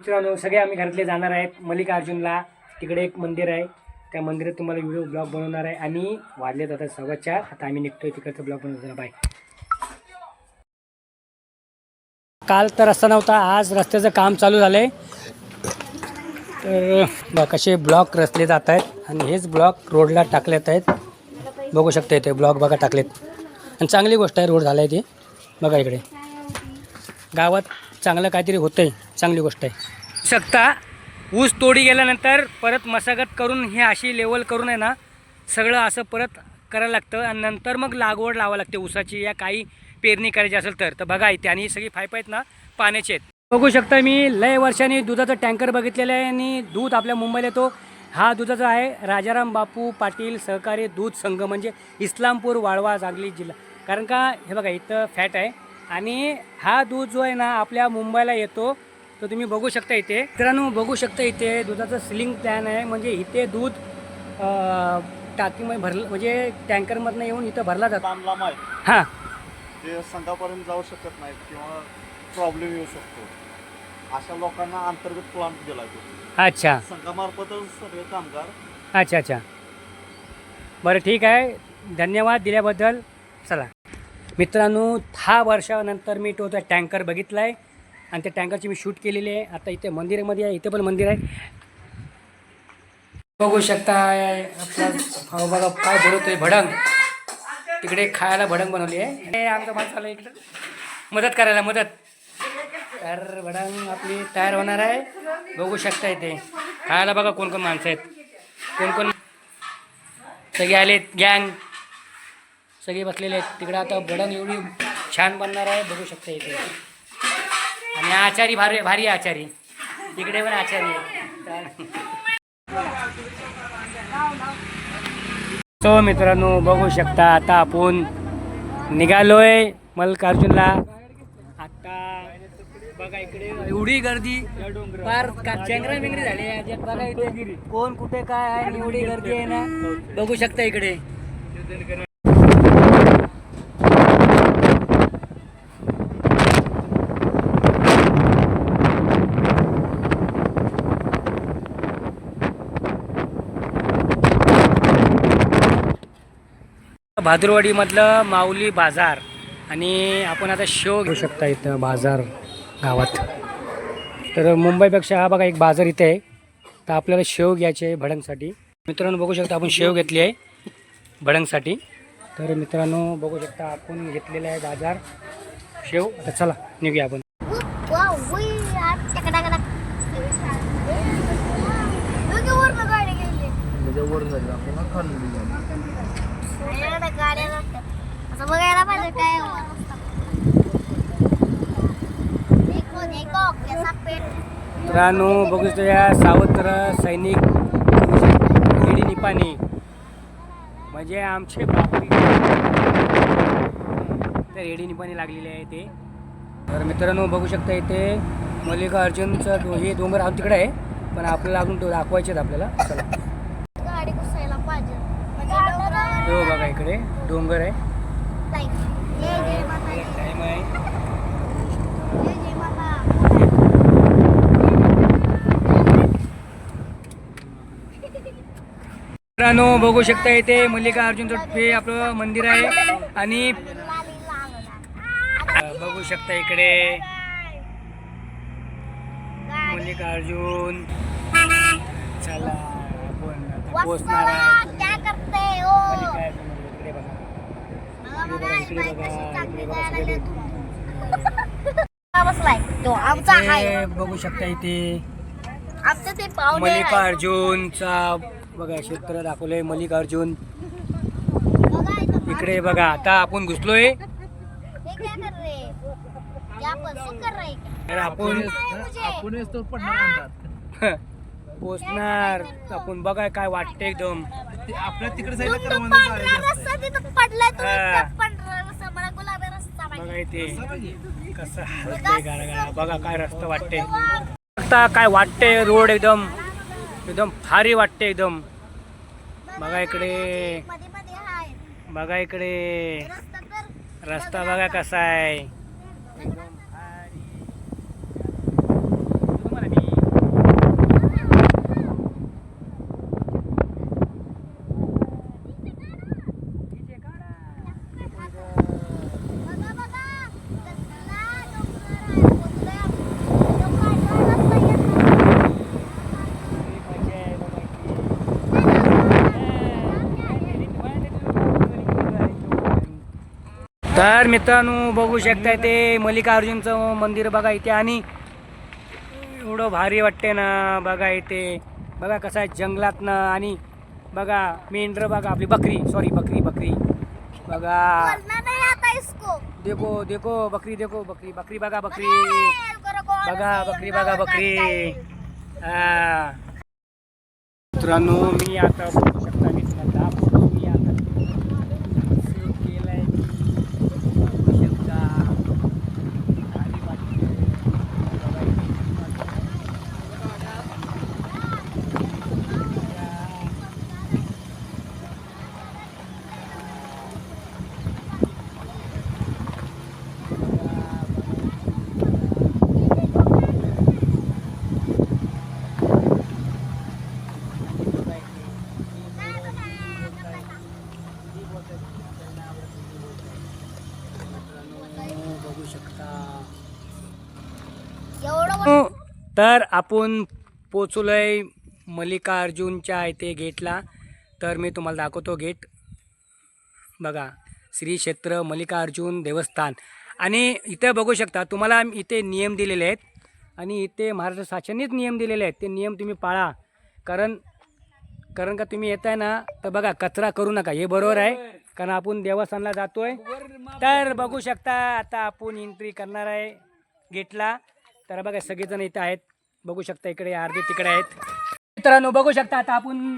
मित्रांनो सगळे आम्ही घरातले जाणार आहेत मल्लिकार्जुनला. तिकडे एक मंदिर आहे. त्या मंदिरात तुम्हाला व्हिडिओ ब्लॉग बनवणार आहे. आणि वाढले जातात सव्वा चार. आता आम्ही निघतोय तिकडचं ब्लॉग बनवतो बाय काल तर रस्ता नव्हता आज रस्त्याचं काम चालू झालं आहे तर कसे ब्लॉक रचले जात आहेत. आणि हेच ब्लॉक रोडला टाकलेत आहेत. बघू शकता ते ब्लॉक बघा टाकलेत. आणि चांगली गोष्ट आहे रोड झाला आहे ती. बघा इकडे. गावात चांगलं काहीतरी होतं आहे चांगली गोष्ट आहे. शकता. ऊस तोडी गेल्यानंतर परत मशागत करून हे अशी लेवल करून आहे ना सगळं असं परत करायला लागतं आणि नंतर मग लागवड लावावं लागते ऊसाची. या काही पेरणी करायची असेल तर. तर बघा इथे आणि सगळी पाईप आहेत ना पाण्याचे आहेत. बघू शकता मी लय वर्षांनी दुधाचा टँकर बघितलेला आहे आणि दूध आपल्या मुंबईला येतो. हा दुधाचा आहे राजाराम बापू पाटील सहकारी दूध संघ म्हणजे इस्लामपूर वाळवा सांगली जिल्हा. कारण का हे बघा इथं फॅट आहे. आणि हा दूध जो आहे ना आपल्या मुंबईला येतो. तर तुम्ही बघू शकता इथे. मित्रांनो बघू शकता इथे दुधाचं सिलिंग प्लॅन आहे. म्हणजे इथे दूध टाकीमध्ये भरलं म्हणजे टँकरमधनं येऊन इथं भरला जातो. लांब लांब आहे. हां. ते संघापर्यंत जाऊ शकत नाहीत किंवा प्रॉब्लेम येऊ शकतो. अशा लोकांना अंतर्गत प्लांट दिला अच्छा. संघामार्फतच सगळे कामगार. अच्छा अच्छा. बरं ठीक आहे. धन्यवाद दिल्याबद्दल. चला. मित्रांनो दहा वर्षानंतर मी तो त्या टँकर बघितला आहे आणि त्या टँकरची मी शूट केलेली आहे. आता इथे मंदिरामध्ये आहे इथे पण मंदिर आहे. बघू शकता आपला भाऊ बघा काय बनवतोय भडंग. तिकडे खायला भडंग बनवली आहे. हे आमचा माणूस आला इकडं. मदत करायला मदत. तर भडंग आपली तयार होणार आहे. बघू शकता इथे. खायला बघा कोण कोण माणसं आहेत. कोण कोण सगळे आलेत गँग सगळे बसलेले आहेत. तिकडे आता भडंग एवढी छान बनणार आहे. बघू शकता इथे. आणि आचारी भारी भारी आचारी. इकडे पण आचारी आहे. तो मित्रांनो बघू शकता आता आपण निघालोय मल्लिकार्जुनला. आता बघा इकडे एवढी गर्दी. फार चेंगरा बिंगरी झाली बघा इथे कोण कुठे काय आहे एवढी गर्दी आहे ना. बघू शकता इकडे. भादुरवाडीमधलं माऊली बाजार. आणि आपण आता शो घेऊ. शकता इथं बाजार गावात. तर मुंबईपेक्षा हा बघा एक बाजार इथे आहे. तर आपल्याला शेव घ्यायचे आहे भडंगसाठी. मित्रांनो बघू शकता आपण शेव घेतली आहे भडंगसाठी. तर मित्रांनो बघू शकता आपण घेतलेला आहे बाजार. शेव आता चला निघूया आपण. योग्य वरनं गाडी गेली. माझ्याकडे गाड्या नसतात. असं बघायला पाहिजे काय. मित्रांनो बघू शकता या सावत्र सैनिक हिडी निपाणी. म्हणजे आमचे बापरी. तर हेडी निपाणी लागलेले आहे ते तर मित्रांनो बघू शकता इथे मल्लिकार्जुनचं हे डोंगर आम तिकडे आहे पण आपल्याला अजून तो दाखवायचे आहेत आपल्याला. चला. गाडी घुसायला पाहिजे. म्हणजे हो बघा इकडे डोंगर आहे. मित्रांनो बघू शकता इथे मल्लिकार्जुनचं हे आपलं मंदिर आहे आणि बघू शकता इकडे मल्लिकार्जुन चला आपण पोहोचणार आहे बसलाय तो आमचा आहे हे बघू शकता इथे आमचं ते पाहुणे आहे. मल्लिकार्जुनचा बघा क्षेत्र दाखवलंय मल्लिकार्जुन बघा इथं इकडे बघा आता आपण घुसलोय ये क्या कर रहे? क्या पसंद कर रहे? तर आपण मुझे. पोचणार आपण बघा काय वाटते एकदम आपल्या तिकडे तुमचा पांढरा रस्सा तिथं पडलाय हा. पांढरा रस्सा मला गुलाबी रस्सा बघा पाहिजे. इथे कसं हलते गाडा गाडा बघा काय रस्ता वाटते आता काय वाटते रोड एकदम एकदम भारी वाटते एकदम. बघा इकडे. मध्ये मध्ये आहे बघा इकडे. रस्ता तर रस्ता बघा कसा आहे. तर मित्रांनो बघू शकताय ते मल्लिकार्जुनचं मंदिर बघा इथे. आणि एवढं भारी वाटते ना बघा इथे. बघा कसं आहे जंगलातनं आणि बघा मेंढर बघा आपली बकरी. सॉरी बकरी बकरी. बघा. देखो देखो बकरी देखो बकरी. बकरी बघा बकरी. बघा बकरी बघा बकरी. मित्रांनो मी आता बघू शकता मी तुम्हाला दाखवतो मी आता कसं केलंय बघू शकता. भारी वाटतंय. बघा मित्रांनो, बघू शकता. एवढं मोठं? तर आपण पोचलोय मल्लिकार्जुनच्या इथे गेटला. तर मी तुम्हाला दाखवतो गेट. बघा श्री क्षेत्र मल्लिकार्जुन देवस्थान. आणि इथे बघू शकता तुम्हाला इथे नियम दिलेले आहेत. आणि इथे महाराष्ट्र शासनानेच नियम दिलेले आहेत. ते नियम तुम्ही पाळा. कारण कारण का तुम्ही येताय ना तर बघा कचरा करू नका. हे बरोबर आहे. कारण आपण देवस्थानला जातोय तर बघू शकता आता आपण एंट्री करणार आहे गेटला तर बघा सगळेजण इथं आहेत बघू शकता इकडे अर्धे तिकडे आहेत मित्रांनो बघू शकता आता आपण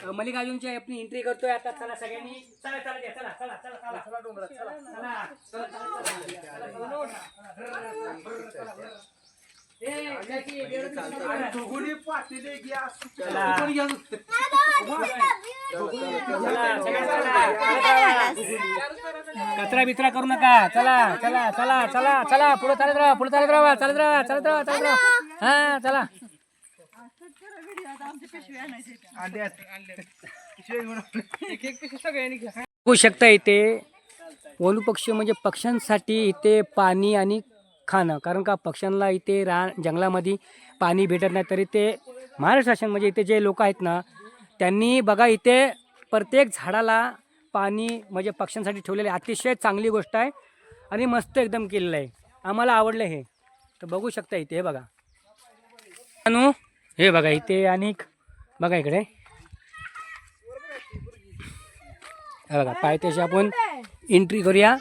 अ, मल्लिकार्जुनची आपण एंट्री करतोय आता चला सगळ्यांनी चला चला द्या, चला चला चला चला चला डोंगरात चला चला चला, चला, चला, चला. ए, त्याची बेडूक चला. कचरा बिचरा करू नका. चला चला चला चला चला. पुढे चालत राहा पुढे चालत राहा चालत राहा चालत राहा चालत राहा. हा चला. बघू शकता इथे. वनपक्षी म्हणजे पक्ष्यांसाठी इथे पाणी आणि खाणं. कारण का पक्ष्यांना इथे रा जंगलामध्ये पाणी भेटत नाही तरी ते महाराष्ट्र शासन म्हणजे इथे जे लोक आहेत ना त्यांनी बघा इथे प्रत्येक झाडाला पाणी म्हणजे पक्ष्यांसाठी ठेवलेले अतिशय चांगली गोष्ट आहे आणि मस्त एकदम केलेलं आहे. आम्हाला आवडलं हे. तर बघू शकता इथे हे बघा. अनु हे बघा इथे आणि बघा इकडे. हे बघा पायथ्याशी आपण एंट्री करूया.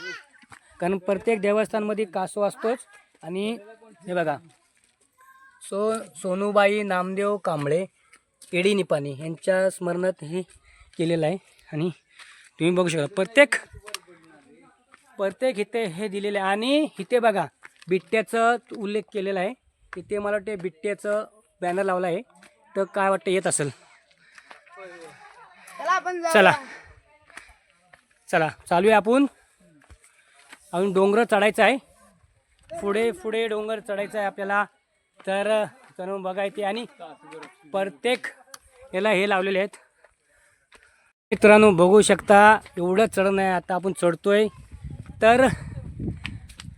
कारण प्रत्येक देवस्थानमध्ये कासव असतोच. आणि हे बघा. सो सोनूबाई नामदेव कांबळे एडी निपाणी यांच्या स्मरणात हे केलेलं आहे. आणि तुम्ही बघू शकता प्रत्येक प्रत्येक इथे हे दिलेलं आहे. आणि इथे बघा बिट्ट्याचं उल्लेख केलेला आहे. इथे मला वाटते बिट्ट्याचं बॅनर लावला आहे. तर काय वाटतं येत असेल. चला चला. चालू आहे आपण. अजून डोंगर चढायचं आहे. पुढे पुढे डोंगर चढायचं आहे आपल्याला. तर तर बघा आणि प्रत्येक याला हे लावलेले आहेत. मित्रांनो बघू शकता एवढं चढणं आहे. आता आपण चढतोय. तर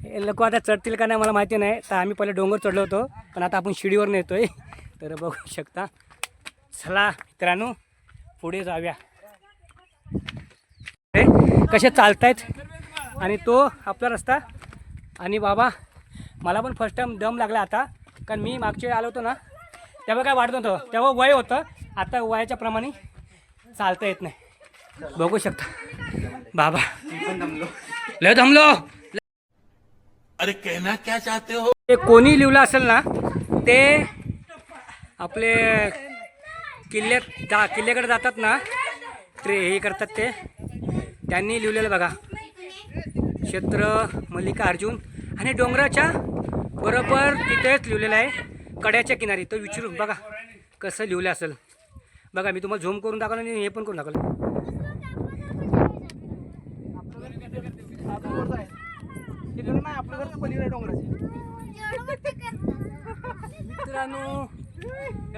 हे लोक आता चढतील का नाही मला माहिती नाही. तर आम्ही पहिले डोंगर चढलो होतो. पण आता आपण शिडीवर नेतोय. तर बघू शकता. चला मित्रांनो पुढे जाऊया. कसे कसे चालतायत? आणि तो आपला रस्ता. आणि बाबा मला पण फर्स्ट टाइम दम लागला आता. कारण मी मागच्या वेळी आलो होतो ना तेव्हा काय वाटत नव्हतं. तेव्हा वय होतं. आता वयाच्या प्रमाणे चालता येत नाही. बघू शकता. बाबा. लय दमलो. अरे कहना क्या चाहते हो? ते कोणी लिहिलं असेल ना ते आपले किल्ल्यात जा किल्ल्याकडे जातात ना ट्रे हे करतात ते. त्यांनी लिहिलेलं बघा. क्षेत्र मल्लिकार्जुन आणि डोंगराच्या बरोबर तिथेच लिहिलेलं आहे कड्याच्या किनारी. तो विचारून बघा कसं लिहिलं असेल. बघा मी तुम्हाला झूम करून दाखवलं आणि हे पण करून दाखवलं. मित्रांनो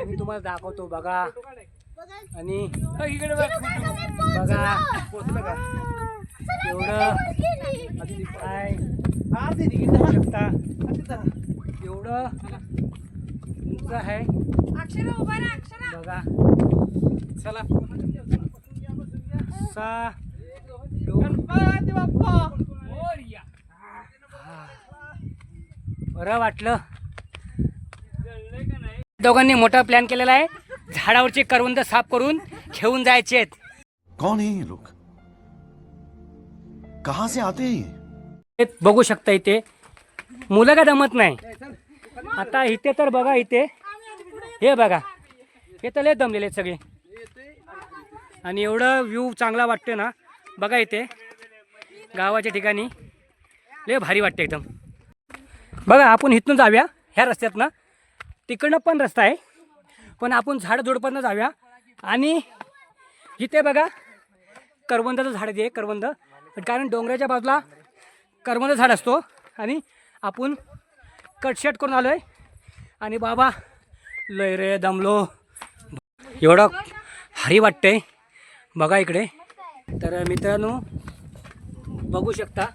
मी तुम्हाला दाखवतो बघा. आणि. बघा पोचलं का? एवढं अगदी काय शकता. एवढं उंच आहे. बघा. चला. डोंगर बरं वाटलं. दोघांनी मोठा प्लॅन केलेला आहे. झाडावरची करवंद साफ करून घेऊन जायचे आहेत. कौन है लोग? कहां से आते ये? हे बघू शकता इथे. मुलं काय दमत नाही? आता इथे तर बघा इथे. हे बघा. हे तर लय दमलेले आहेत सगळे. आणि एवढं व्ह्यू चांगला वाटतोय ना. बघा इथे. गावाच्या ठिकाणी. लय भारी वाटतं एकदम. बघा आपण इथून जाऊया. ह्या रस्त्यातनं. तिकडनं पण रस्ता आहे. पण आपण झाड झुडपांना जाऊया. आणि इथे बघा. करवंदाचं झाड जे करवंद. कारण डोंगराच्या बाजूला करवंद झाड असतो आणि आपण कटशट करून आलो आहे आणि बाबा लय रे दमलो. एवढं भारी वाटते बघा इकडे. तर मित्रांनो बघू शकता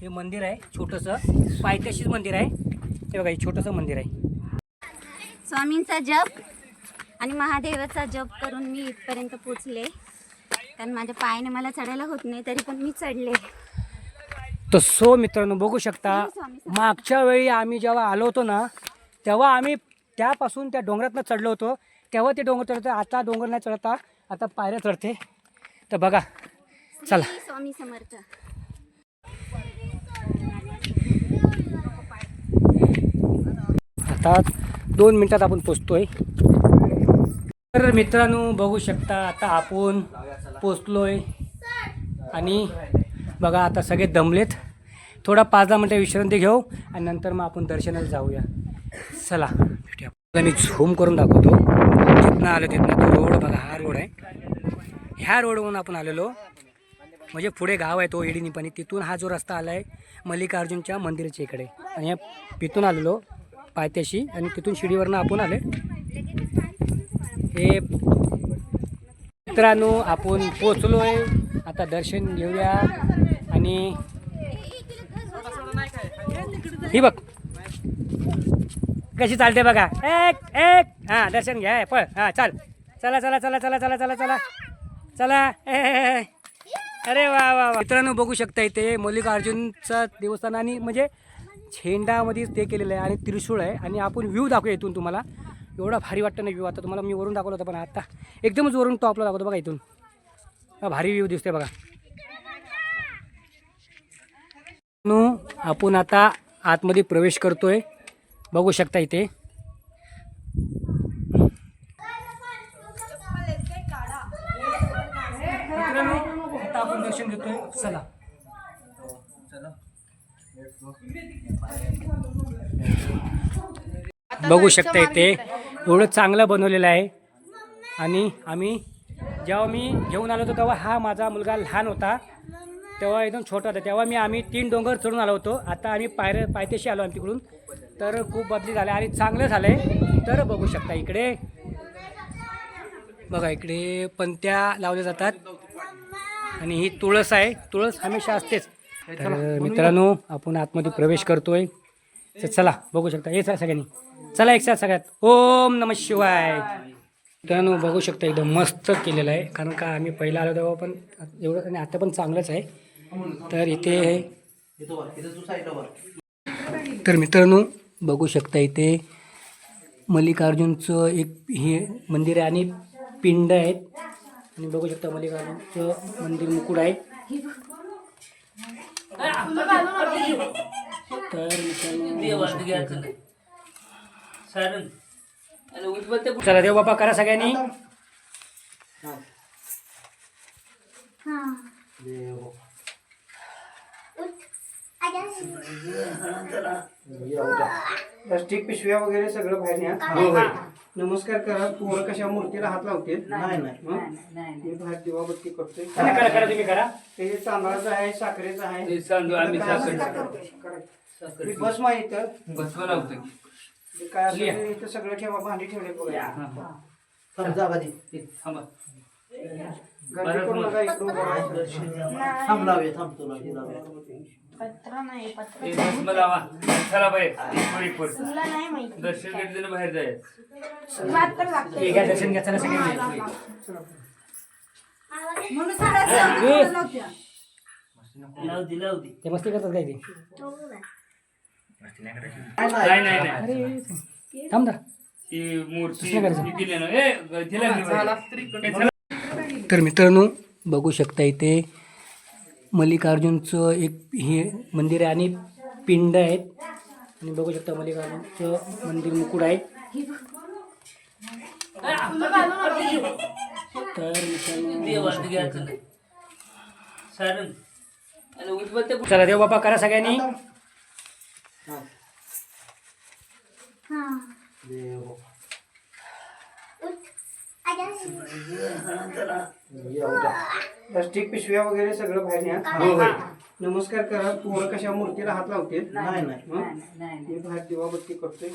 हे मंदिर आहे छोटंसं पायथ्याशीच मंदिर आहे. हे बघा हे छोटंसं मंदिर आहे. स्वामींचा जप आणि महादेवाचा जप करून मी इथपर्यंत पोचले. कारण माझ्या पायाने मला चढायला होत नाही तरी पण मी चढले. तर सो मित्रांनो बघू शकता मागच्या वेळी आम्ही जेव्हा आलो होतो ना तेव्हा आम्ही त्यापासून त्या डोंगरातनं चढलो होतो. तेव्हा ते डोंगर चढतो? आता डोंगर नाही चढता आता पायऱ्या चढते. तर बघा चला. स्वामी समर्थ. आता दोन मिनटात आपण पोचतोय. तर मित्रांनो बघू शकता आता आपण पोचलोय. आणि बघा आता सगळे दमलेत. थोडा पाच दहा मिनटं विश्रांती घेऊ आणि नंतर मग आपण दर्शनाला जाऊया. चला भेटूया. मी झूम करून दाखवतो. जिथनं आलो तिथनं तो रोड बघा हा रोड आहे. ह्या रोडवरून आपण आलेलो. म्हणजे पुढे गाव आहे तो एडीनिपाणी तिथून हा जो रस्ता आला आहे मल्लिकार्जुनच्या मंदिराच्या इकडे. आणि या तिथून आलेलो पायथ्याशी. आणि तिथून शिडीवरनं आपण आले. हे मित्रांनो आपण पोचलो आहे आता दर्शन घेऊया. आणि ही बघ. कशी चालते बघा. एक एक. हां दर्शन घ्या. पळ. हां चाल. चला चला चला चला चला चला चला. चला. ए, अरे वा वा. मित्रांनो बघू शकता इथे मल्लिकार्जुनचं देवस्थान आणि म्हणजे झेंडामध्येच ते केलेलं आहे आणि त्रिशूळ आहे. आणि आपण व्ह्यू दाखवू इथून तुम्हाला. एवढा भारी वाटतं ना व्ह्यू आता. तुम्हाला मी वरून दाखवलं होतं पण आता. एकदमच वरून टॉपला दाखवतो बघा इथून. हा भारी व्ह्यू दिसते बघा. नो आपण आता आतमध्ये प्रवेश करतोय. बघू शकता इथे. आता आपण दर्शन घेतोय. चला. बघू शकता इथे एवढं चांगलं बनवलेलं आहे. आणि आम्ही जेव्हा मी घेऊन आलो होतो तेव्हा हा माझा मुलगा लहान होता. तेव्हा एकदम छोटा होता. तेव्हा मी आम्ही तीन डोंगर चढून आलो होतो. आता आम्ही पायऱ्या पायथ्याशी आलो आम्ही तिकडून. तर खूप बदली झाल्या आणि चांगलं झालं आहे तर बघू शकता इकडे. बघा इकडे पंत्या लावल्या जातात. आणि ही तुळस आहे. तुळस हमेशा असतेच. तर मित्रांनो आपण आतमध्ये प्रवेश करतोय. तर चला बघू शकता. हे चला सगळ्यांनी. चला एक साथ सगळ्यात. ओम नम शिवाय. मित्रांनो बघू शकता एकदम मस्त केलेलं आहे. कारण का आम्ही पहिला आलो तेव्हा पण एवढं आणि आता पण चांगलंच आहे. तर इथे तर मित्रांनो बघू शकता इथे मल्लिकार्जुनचं एक हे मंदिर आहे आणि पिंड आहेत. आणि बघू शकता मल्लिकार्जुनचं मंदिर मुकुट आहे. तर चला देव बापा करा सगळ्यांनी. प्लास्टिक पिशव्या वगैरे सगळं बाहेर न्या. नमस्कार करा. पोरं कशा मूर्तीला हात लावते नाही नाही मी बाहेर दिवाबत्ती करतोय. करा करा करा तुम्ही करा. ते तांदळाचं आहे साखरेचं आहे. आम्ही. मी बस मा इथं. बसवा लावतो काय असेल ते इथं सगळं ठेवा भांडी ठेवले बघा. थांबा. गर्दी करू नका चला बाहेर दर्शन घेत बाहेर जाय. दर्शन मस्ती करतात काय ते? ना. तर मित्रांनो बघू शकता इथे मल्लिकार्जुनचं एक हे मंदिर आहे आणि पिंड आहेत. आणि बघू शकता मल्लिकार्जुनचं मंदिर मुकुट आहे. तर चला देव बापा करा सगळ्यांनी. प्लास्टिक पिशव्या वगैरे सगळं बाहेर न्या नमस्कार करा. पोरं कशा मूर्तीला हात लावते मी बाहेर करतोय.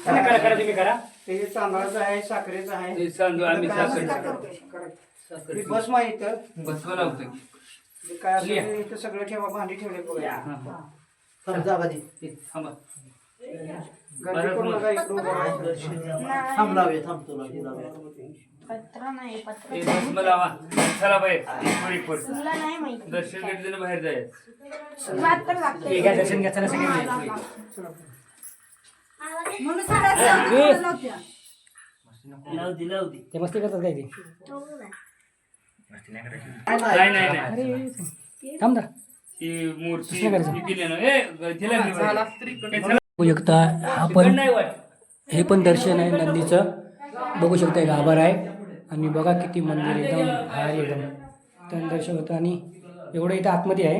ते तांदळाचं आहे साखरेचं आहे बस माहीत काय इथं. सगळं ठेवा भांडी ठेवले बघा. थांबतो पत्र नाही पत्र चला बाहेर नाही माहिती. दर्शन घेतलेलं बाहेर जाय. दर्शन घ्या, ते मस्ती करतात काय ते? ए बघू शकता आपण हे पण दर्शन आहे नंदीचं. बघू शकतो एक आभार आहे. आणि बघा किती मंदिर एकदम भारी एकदम. दर्शन होतं आणि एवढं इथं आतमध्ये आहे.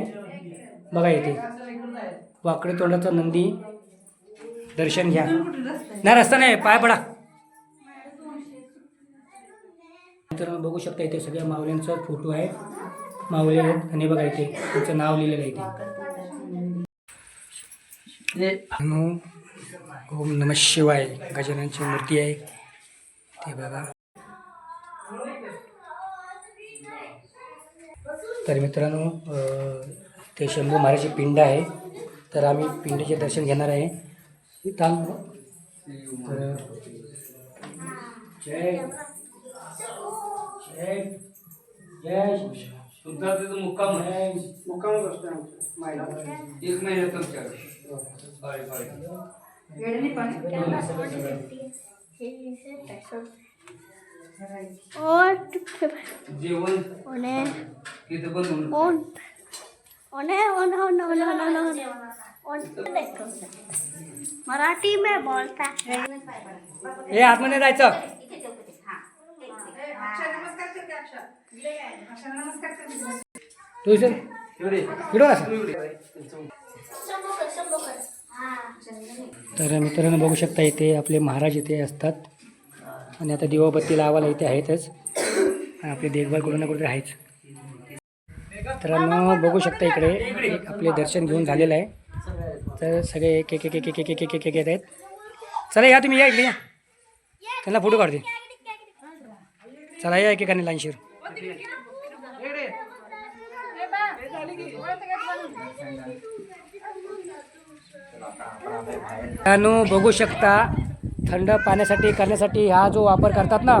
बघा इथे. वाकडे तोंडाचा नंदी. दर्शन घ्या. नाही रस्ता नाही पाय पडा. तर बघू शकता इथे सगळ्या माऊल्यांचा फोटो आहे. माऊले आहेत. आणि बघा इथे त्यांचं नाव लिहिलेलं आहे इथे. ओम नम शिवाय. गजाननची मूर्ती आहे. ते बघा. तर मित्रांनो ते शंभू महाराजची पिंड आहे तर आम्ही पिंडीचे दर्शन घेणार आहे इथं तर जय जय जय तुमचा तिथं मुक्काम आहे. जय मुक्कामच असतो एक महिना मराठी में बोलता है। हे आतमध्ये जायचं. तर मित्रांनो बघू शकता इथे आपले महाराज इथे असतात. आणि आता दिवाबत्ती लावायला इथे आहेतच. आपली देखभाल कुठं ना कुठे आहेच. तर बघू शकता इकडे आपले दर्शन घेऊन झालेलं आहे. तर सगळे एक के के के के के के येत आहेत. चला या तुम्ही या इकडे या. त्यांना फोटो काढते. चला या एकेकाने लाईनशीर बघू शकता थंड पाण्यासाठी करण्यासाठी हा जो वापर करतात ना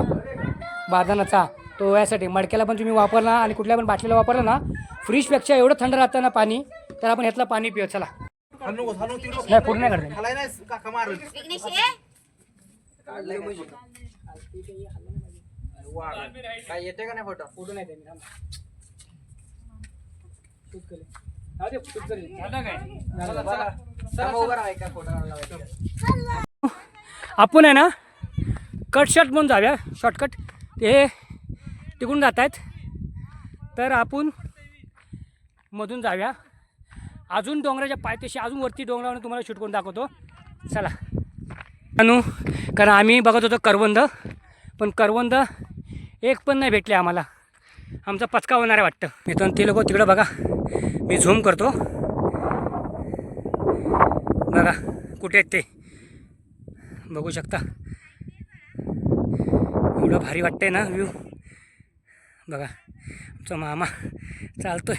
बादानाचा तो यासाठी. मडक्याला पण तुम्ही वापरला आणि कुठल्या पण बाटलीला वापरला ना फ्रीजपेक्षा एवढं थंड राहतं ना पाणी तर आपण ह्यातलं पाणी पिऊ चला. नाही पूर्ण काय येते का नाही फोटो? फोटो नाही आपण आहे ना कट शॉट म्हणून जाऊया. शॉर्टकट ते तिकडून जात आहेत. तर आपण मधून जाऊया. अजून डोंगराच्या पायथ्याशी अजून वरती डोंगरावर तुम्हाला शूट करून दाखवतो. चला. अनु कारण आम्ही बघत होतो करवंद पण करवंद एक पण नाही भेटले आम्हाला. आमचा पचका होणार आहे वाटतं. मित्रांनो ते लोक तिकडं बघा. मी झूम करतो. बघा कुठे आहेत ते? बघू शकता. एवढं भारी वाटतंय ना व्ह्यू बघा आमचा मामा चालतोय.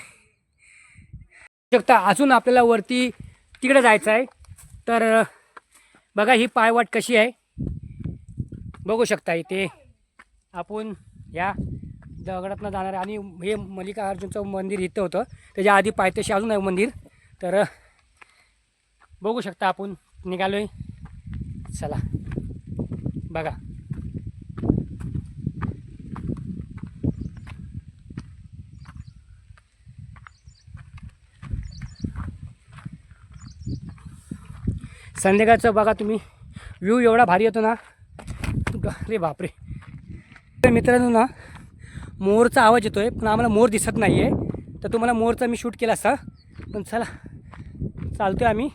शकता अजून आपल्याला वरती तिकडे जायचं आहे. तर बघा ही पायवाट कशी आहे. बघू शकता इथे आपण या दगडातनं जाणार आणि हे मल्लिकार्जुनचं मंदिर इथं होतं. त्याच्या आधी पायथ्याशी अजून आहे मंदिर. तर बघू शकता आपण निघालो आहे चला. बघा. संध्याकाळचं बघा तुम्ही. व्ह्यू एवढा भारी येतो ना. अरे बापरे. मित्रांनो ना मोरचा आवाज येतो आहे पण आम्हाला मोर दिसत नाही आहे तर तुम्हाला मोरचा मी शूट केला असता पण चला चालतो आहे आम्ही.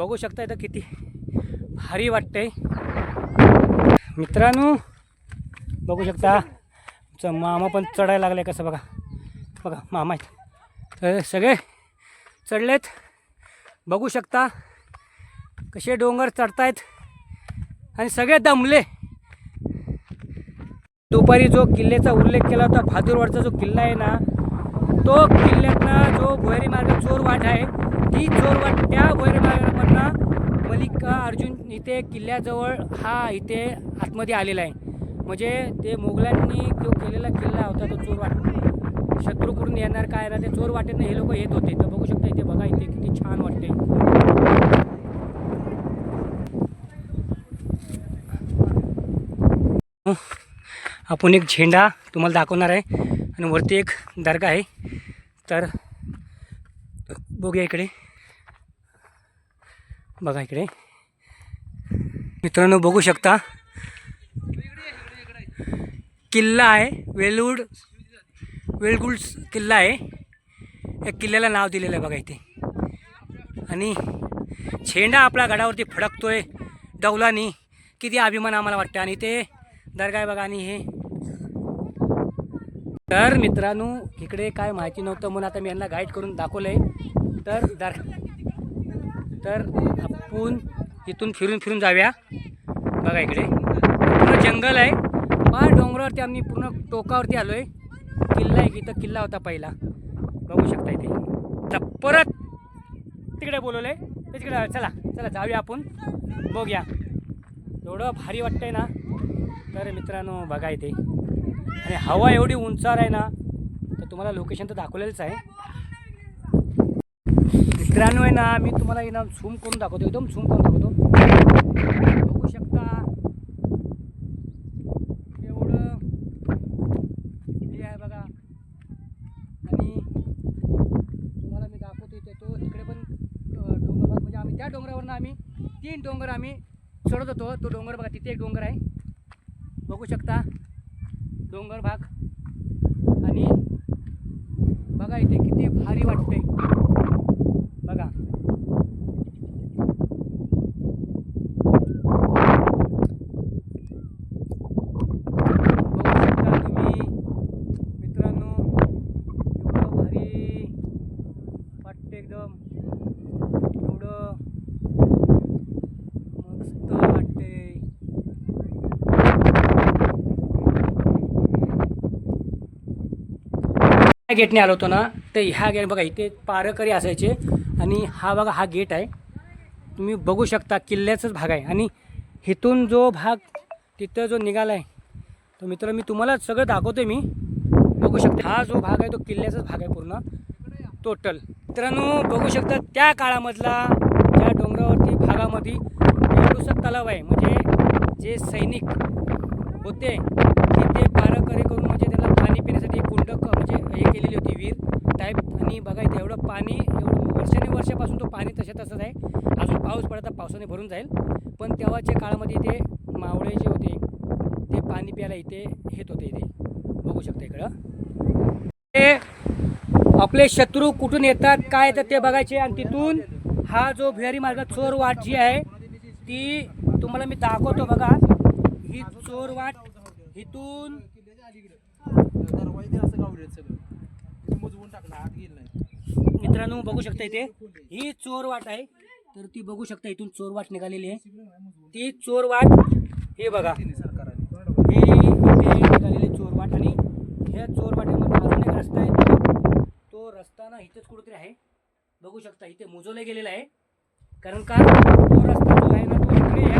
बघू शकता इथं किती भारी वाटतंय. मित्रांनो बघू शकता आमचा मामा पण चढायला लागलाय कसं बघा. बघा मामा तर सगळे चढलेत. बघू शकता कसे डोंगर चढतायत आणि सगळे दमले. दुपारी जो किल्ल्याचा उल्लेख केला होता भादुरवाडचा जो किल्ला आहे ना तो किल्ल्यातनं जो भुयारी मार्ग चोर वाट आहे ती चोर वाट त्या भुयारी अर्जुन इथे किल्ल्याजवळ हा इथे आतमध्ये आलेला आहे. म्हणजे ते मोगलांनी जो केलेला किल्ला होता तो चोरवाट शत्रूकडून येणार काय ना ते चोर वाटेनं हे लोक येत होते. तर बघू शकता इथे बघा इथे किती छान वाटते. आपण एक झेंडा तुम्हाला दाखवणार आहे. आणि वरती एक दर्गा आहे. तर बघूया इकडे. बघा इकडे. मित्रांनो बघू शकता. किल्ला आहे वेलूड वेलगुड किल्ला आहे. या किल्ल्याला नाव दिलेलं आहे बघा इथे. आणि झेंडा आपल्या गडावरती फडकतोय डौलानी किती अभिमान आम्हाला वाटतं आणि ते दर्गा बघा आणि हे. तर मित्रांनो इकडे काय माहिती नव्हतं म्हणून आता मी यांना गाईड करून दाखवलं आहे तर दर तर आपण इथून फिरून फिरून जाऊया. बघा इकडे. पूर्ण जंगल आहे. फार डोंगरावरती आम्ही पूर्ण टोकावरती आलो आहे किल्ला आहे इथं. किल्ला होता पहिला. बघू शकता इथे. परत तिकडे बोलवले तिकडे चला चला जाऊया आपण. बघूया. एवढं भारी वाटतंय ना. तर मित्रांनो बघा इथे. आणि हवा एवढी उंचार आहे ना तर तुम्हाला लोकेशन तर दाखवलेलंच आहे. मित्रांनो आहे ना मी तुम्हाला ना झूम करून दाखवतो एकदम झूम करून दाखवतो. बघू शकता एवढं हे आहे बघा. आणि तुम्हाला मी दाखवतो इथे तो तिकडे पण डोंगर म्हणजे आम्ही त्या डोंगरावरनं आम्ही तीन डोंगर आम्ही चढत होतो. तो डोंगर बघा तिथे एक डोंगर आहे. बघू शकता डोंगर भाग. आणि बघा इथे किती भारी वाटते बघा बघू शकता तुम्ही मित्रांनो एवढं भारी वाटते एकदम एवढं मस्त वाटते ह्या गेटने आलो होतो ना तर ह्या गेट बघा इथे पारकरी असायचे आणि हा बघा हा गेट आहे. तुम्ही बघू शकता किल्ल्याचाच भाग आहे. आणि इथून जो भाग तिथं जो निघाला आहे तो मित्र मी तुम्हाला सगळं दाखवतो मी. बघू शकता हा जो भाग आहे तो किल्ल्याचाच भाग आहे पूर्ण. टोटल मित्रांनो बघू शकता त्या काळामधला त्या डोंगरावरती भागामध्ये तलाव आहे. म्हणजे जे सैनिक होते तिथे पारकरी करून म्हणजे त्यांना पाणी पिण्यासाठी एक कुंड क- म्हणजे हे केलेली होती विहीर टाईप आणि बघा इथे एवढं पाणी एवढं वर्षाने वर्षापासून तो पाणी तसं तसंच आहे. अजून पाऊस पडता पावसाने भरून जाईल. पण तेव्हाच्या काळामध्ये इथे मावळे जे होते ते पाणी प्यायला इथे येत होते इथे. बघू शकता इकडं. ते आपले शत्रू कुठून येतात काय येतात ते बघायचे. आणि तिथून हा जो भुयारी मार्ग चोर वाट जी आहे ती तुम्हाला मी दाखवतो बघा. ही चोर वाट इथून मित्रांनो बघू शकता इथे ही चोर वाट आहे. तर ती बघू शकता इथून चोर वाट निघालेली आहे. ती चोर वाट हे बघा. ही निघालेली चोर वाट आणि ह्या चोर वाटेमध्ये अजून एक रस्ता आहे. तो- तो रस्ता ना इथेच कुठेतरी आहे. बघू शकता इथे मुजवला गेलेला आहे. कारण का? तो रस्ता जो आहे ना तो इकडे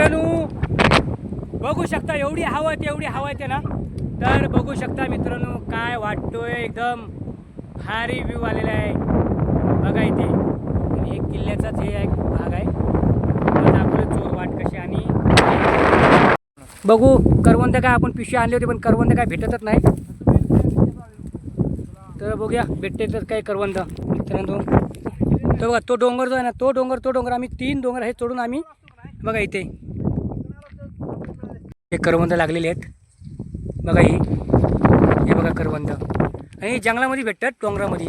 मित्रांनो बघू शकता एवढी हवा येते एवढी हवा येते ना तर बघू शकता मित्रांनो काय वाटतोय एकदम भारी व्ह्यू आलेला आहे. बघा इथे एक किल्ल्याचाच हे एक भाग आहे. आपलं चोर वाट कशी आणि बघू करवंद काय आपण पिशवी आणली होती पण करवंद काय भेटतच नाही. तर बघूया भेटते तर काय करवंद मित्रांनो. तर बघा तो डोंगर जो आहे ना तो डोंगर तो डोंगर आम्ही तीन डोंगर हे चढून आम्ही बघा इथे. हे करवंद लागलेले आहेत. बघा ही. हे बघा करवंद. आणि जंगलामध्ये भेटतात डोंगरामध्ये.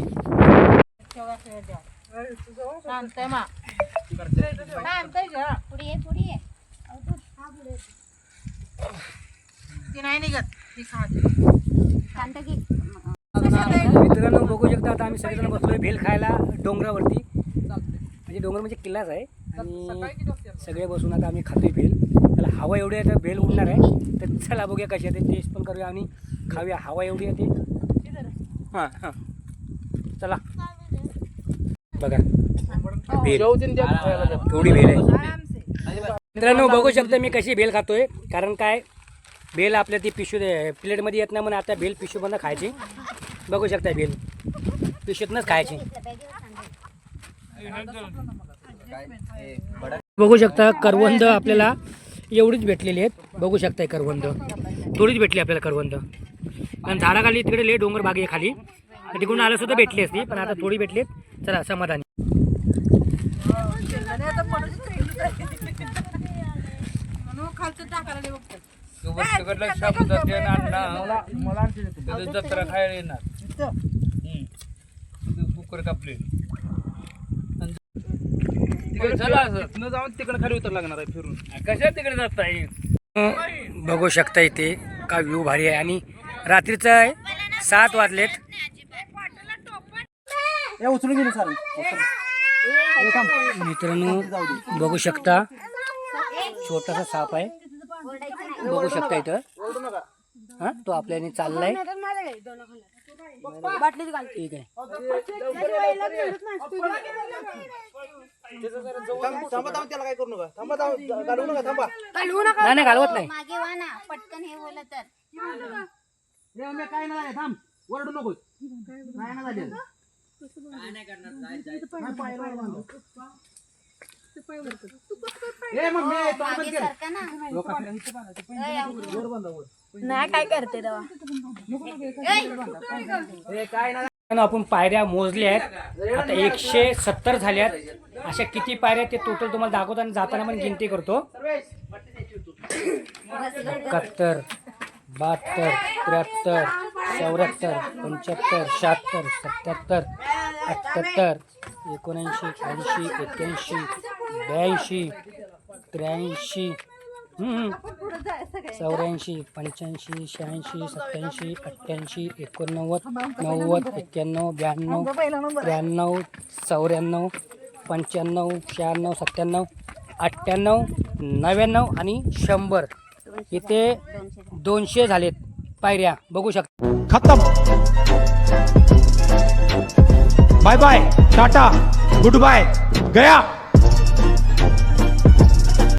मित्रांनो बघू शकता आता आम्ही सगळेजण बसलोय भेल खायला डोंगरावरती. म्हणजे डोंगर म्हणजे किल्लाच आहे. आणि सगळे बसून आता आम्ही खातोय भेल. त्याला हवा एवढी आहे तर बेल उडणार आहे. तर चला बघूया कशी आहे ते. टेस्ट पण करूया आणि खाऊया. हवा एवढी आहे ते. हां हां. चला. बघा. भेल थोडी भेल आहे. मित्रांनो बघू शकतो मी कशी बेल खातोय. कारण काय? बेल आपल्या ती पिशू प्लेटमध्ये येत नाही म्हणून आता बेल पिशवीमधनं खायची. बघू शकता बेल. पिशवीतनंच खायची. बघू शकता करवंद आपल्याला एवढीच भेटलेली आहेत. बघू शकताय करवंद. थोडीच भेटली आपल्याला करवंद. कारण झाडाखाली तिकडे ले डोंगर बाग आहे खाली. तिकडून आलं सुद्धा भेटली असती पण आता थोडी भेटलीत. चला समाधानी. जत्रा खायला येणार. कापले. तिकडे चला असं. न जाऊन तिकडे खाली उतर लागणार आहे फिरून. कशा तिकडे जात आहे बघू शकता इथे का व्ह्यू भारी आहे. आणि रात्रीचं आहे. सात वाजलेत. उचलून गेले सर. मित्रांनो बघू शकता. छोटासा साप आहे. बघू शकता इथं. हा तो आपल्याने चाललाय. ठीक आहे. त्याला काय करू नका. थांबा घालू नका थांबा. नाही नाही घालवत नाही. मागे वा ना पटकन हे बोल तर. काय नाही थांब. वरडू नको नाही ना झाले ए मग मी मागे सारखा ना आपण पायऱ्या मोजल्या आहेत. आता एकशे सत्तर झाल्यात अशा किती पायऱ्या ते टोटल तुम्हाला दाखवतो आणि जाताना पण गिनती करतो. एकाहत्तर बहात्तर त्र्याहत्तर चौऱ्याहत्तर पंच्याहत्तर शहात्तर सत्याहत्तर अठ्ठ्याहत्तर एकोणऐंशी ऐंशी एक्क्याऐंशी ब्याऐंशी त्र्याऐंशी चौऱ्याऐंशी पंच्याऐंशी शहाऐंशी सत्याऐंशी अठ्ठ्याऐंशी एकोणनव्वद नव्वद एक्क्याण्णव ब्याण्णव त्र्याण्णव चौऱ्याण्णव पंच्याण्णव शहाण्णव सत्त्याण्णव अठ्ठ्याण्णव नव्याण्णव आणि शंभर. इथे दोनशे झालेत पायऱ्या. बघू शकता खत्म. Bye bye. Tata. Good bye. गया.